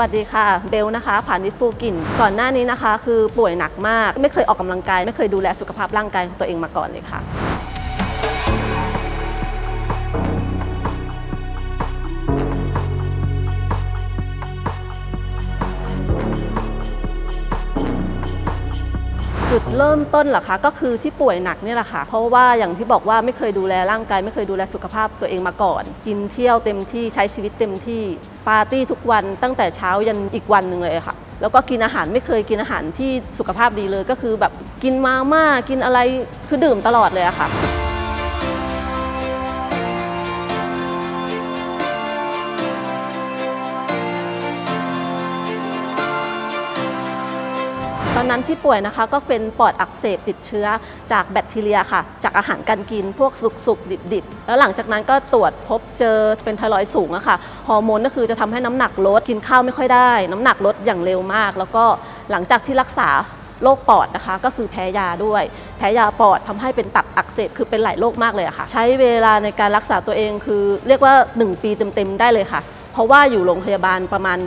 วัสดีค่ะ เบลนะคะผ่านิฟูกิน ก่อนหน้านี้นะคะ คือป่วยหนักมาก ไม่เคยออกกำลังกาย ไม่เคยดูแลสุขภาพร่างกายของตัวเองมาก่อนเลยค่ะ เริ่มต้นหรอคะก็คือที่ป่วยหนักนี่แหละค่ะ เพราะว่าอย่างที่บอกว่าไม่เคยดูแลร่างกายไม่เคยดูแลสุขภาพตัวเองมาก่อน กินเที่ยวเต็มที่ใช้ชีวิตเต็มที่ปาร์ตี้ทุกวันตั้งแต่เช้ายันอีกวันหนึ่งเลยค่ะ แล้วก็กินอาหารไม่เคยกินอาหารที่สุขภาพดีเลยก็คือแบบกินมาม่ากินอะไรคือดื่มตลอดเลยอะค่ะ อนนั้นที่ป่วยนะคะก็เป็นปอดอักเสบติดเชื้อจากแบคทีเรียค่ะ จากอาหารการกินพวกสุกๆ ดิบๆ แล้วหลังจากนั้นก็ตรวจพบเจอเป็นไทรอยด์สูงอะค่ะฮอร์โมนก็คือจะทำให้น้ำหนักลดกินข้าวไม่ค่อยได้ น้ำหนักลดอย่างเร็วมาก แล้วก็หลังจากที่รักษาโรคปอดนะคะก็คือแพ้ยาด้วย แพ้ยาปอดทำให้เป็นตับอักเสบคือเป็นหลายโรคมากเลยอะค่ะ ใช้เวลาในการรักษาตัวเองคือเรียกว่า 1 ปีเต็มๆได้เลยค่ะ เพราะว่าอยู่โรงพยาบาลประมาณ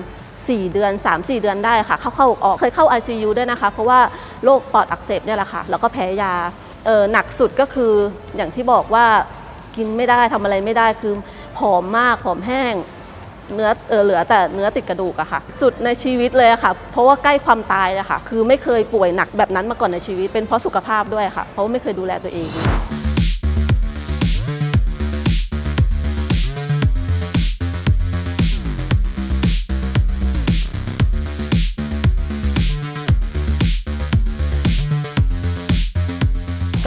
4 เดือน 3-4 เดือนได้ค่ะ เข้าเข้าออกเคยเข้า ICU ด้วยนะคะ เพราะว่าโรคปอดอักเสบเนี่ยแหละค่ะ แล้วก็แพ้ยาเออหนักสุดก็คืออย่างที่บอกว่ากินไม่ได้ทำอะไรไม่ได้คือผอมมากผอมแห้ง เนื้อเออเหลือแต่เนื้อติดกระดูกอะค่ะ สุดในชีวิตเลยอะค่ะ เพราะว่าใกล้ความตายอะค่ะ คือไม่เคยป่วยหนักแบบนั้นมาก่อนในชีวิต เป็นเพราะสุขภาพด้วยค่ะ เพราะไม่เคยดูแลตัวเอง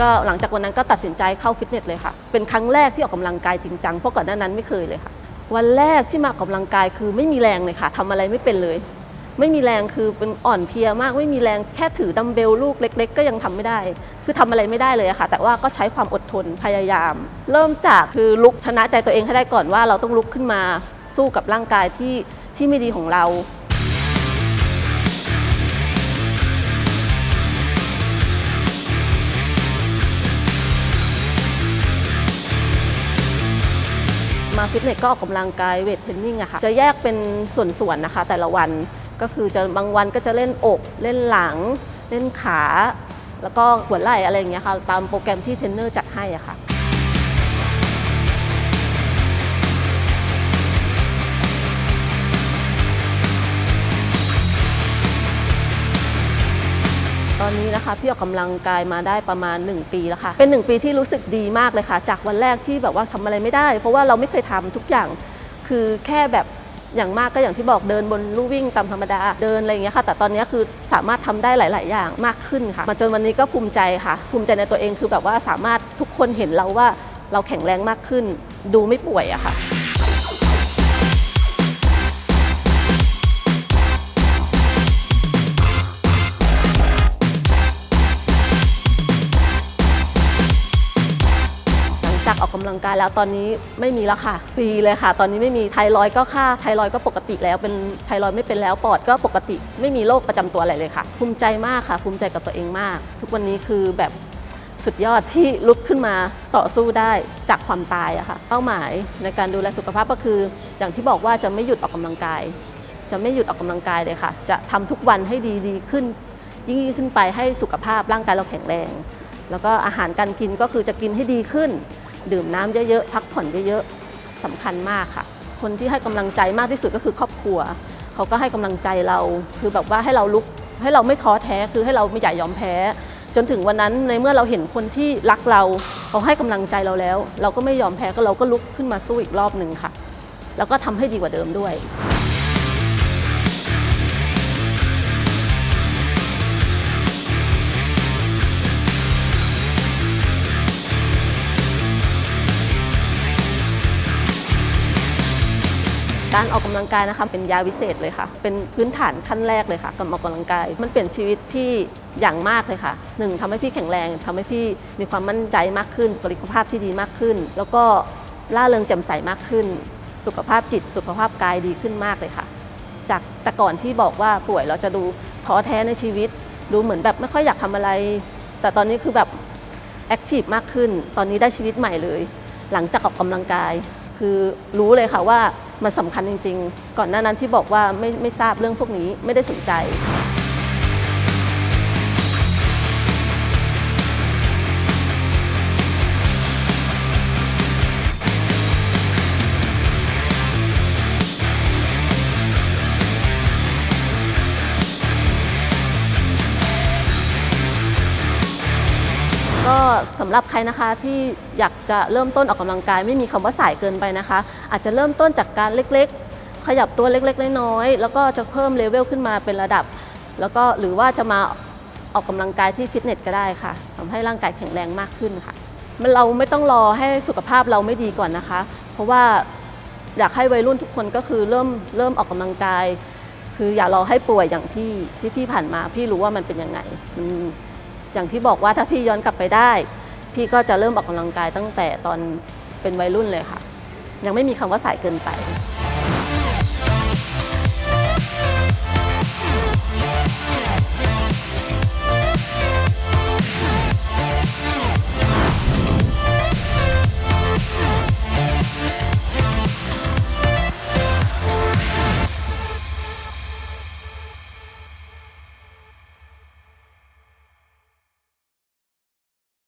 ก็หลังจากวันนั้นก็ตัดสินใจเข้าฟิตเนสเลยค่ะ เป็นครั้งแรกที่ออกกำลังกายจริงจังเพราะก่อนหน้านั้นไม่เคยเลยค่ะ วันแรกที่มาออกกำลังกายคือไม่มีแรงเลยค่ะทำอะไรไม่เป็นเลย ไม่มีแรงคือเป็นอ่อนเพลียมาก ไม่มีแรงแค่ถือดัมเบลลูกเล็ก ๆ ก็ยังทำไม่ได้ คือทำอะไรไม่ได้เลยค่ะ แต่ว่าก็ใช้ความอดทนพยายาม เริ่มจากคือลุกชนะใจตัวเองให้ได้ก่อนว่าเราต้องลุกขึ้นมาสู้กับร่างกายที่ที่ไม่ดีของเรา ฟิตเนสก็ออกกำลังกายเวทเทรนนิ่งอะค่ะจะแยกเป็นส่วนๆนะคะ แต่ละวันก็คือจะบางวันก็จะเล่นอกเล่นหลัง เล่นขา แล้วก็หัวไหล่อะไรอย่างเงี้ยค่ะ ตามโปรแกรมที่เทรนเนอร์จัดให้อะค่ะ นี้นะคะพี่ออกกำลังกายมาได้ประมาณ 1 ปีแล้วค่ะ เป็น 1 ปีที่รู้สึกดีมากเลยค่ะ จากวันแรกที่แบบว่าทำอะไรไม่ได้ เพราะว่าเราไม่เคยทำทุกอย่าง คือแค่แบบอย่างมากก็อย่างที่บอกเดินบนลู่วิ่งตามธรรมดาเดินอะไรอย่างเงี้ยค่ะ แต่ตอนนี้คือสามารถทำได้หลาย ๆ อย่างมากขึ้นค่ะมาจนวันนี้ก็ภูมิใจค่ะ ภูมิใจในตัวเองคือแบบว่าสามารถทุกคนเห็นเราว่าเราแข็งแรงมากขึ้น ดูไม่ป่วยอะค่ะ ลังกายแล้วตอนนี้ไม่มีแล้วค่ะฟรีเลยค่ะ ตอนนี้ไม่มีไทรอยด์ก็ค่าไทรอยด์ก็ปกติแล้วเป็นไทรอยด์ไม่เป็นแล้วปอดก็ปกติ ไม่มีโรคประจำตัวอะไรเลยค่ะ ภูมิใจมากค่ะ ภูมิใจกับตัวเองมาก ทุกวันนี้คือแบบสุดยอดที่ลุกขึ้นมาต่อสู้ได้จากความตายอะค่ะเป้าหมายในการดูแลสุขภาพก็คือ อย่างที่บอกว่าจะไม่หยุดออกกำลังกาย จะไม่หยุดออกกำลังกายเลยค่ะ จะทำทุกวันให้ดีดีขึ้น ยิ่งขึ้นไปให้สุขภาพร่างกายเราแข็งแรง แล้วก็อาหารการกินก็คือจะกินให้ดีขึ้น ดื่มน้ำเยอะๆพักผ่อนเยอะๆสำคัญมากค่ะ คนที่ให้กำลังใจมากที่สุดก็คือครอบครัว เขาก็ให้กำลังใจเรา คือแบบว่าให้เราลุกให้เราไม่ท้อแท้คือให้เราไม่อยายอมแพ้ จนถึงวันนั้นในเมื่อเราเห็นคนที่รักเรา เขาให้กำลังใจเราแล้ว เราก็ไม่ยอมแพ้ก็เราก็ลุกขึ้นมาสู้อีกรอบหนึ่งค่ะ แล้วก็ทำให้ดีกว่าเดิมด้วย การออกกำลังกายนะคะเป็นยาวิเศษเลยค่ะ เป็นพื้นฐานขั้นแรกเลยค่ะกับออกกำลังกาย มันเปลี่ยนชีวิตพี่อย่างมากเลยค่ะหนึ่งทำให้พี่แข็งแรงทำให้พี่มีความมั่นใจมากขึ้นสุขภาพที่ดีมากขึ้น แล้วก็ล่าเริงแจ่มใสมากขึ้น สุขภาพจิต สุขภาพกายดีขึ้นมากเลยค่ะ จากแต่ก่อนที่บอกว่าป่วยเราจะดูท้อแท้ในชีวิต ดูเหมือนแบบไม่ค่อยอยากทำอะไร แต่ตอนนี้คือแบบแอคทีฟมากขึ้น ตอนนี้ได้ชีวิตใหม่เลย หลังจากออกกำลังกาย คือรู้เลยค่ะว่า มันสำคัญจริง ๆ ก่อนหน้านั้นที่บอกว่าไม่ไม่ทราบเรื่องพวกนี้ไม่ได้สนใจ ก็สำหรับใครนะคะที่อยากจะเริ่มต้นออกกำลังกาย ไม่มีคำว่าสายเกินไปนะคะ อาจจะเริ่มต้นจากการเล็กๆ ขยับตัวเล็กๆน้อยๆแล้วก็จะเพิ่มเลเวลขึ้นมาเป็นระดับ แล้วก็หรือว่าจะมาออกกำลังกายที่ฟิตเนสก็ได้ค่ะทำให้ร่างกายแข็งแรงมากขึ้นค่ะมันเราไม่ต้องรอให้สุขภาพเราไม่ดีก่อนนะคะ เพราะว่าอยากให้วัยรุ่นทุกคนก็คือเริ่มเริ่มออกกำลังกาย คืออย่ารอให้ป่วยอย่างพี่ที่พี่ผ่านมา พี่รู้ว่ามันเป็นยังไงมัน อย่างที่บอกว่าถ้าพี่ย้อนกลับไปได้ พี่ก็จะเริ่มออกกำลังกายตั้งแต่ตอนเป็นวัยรุ่นเลยค่ะ ยังไม่มีคำว่าสายเกินไป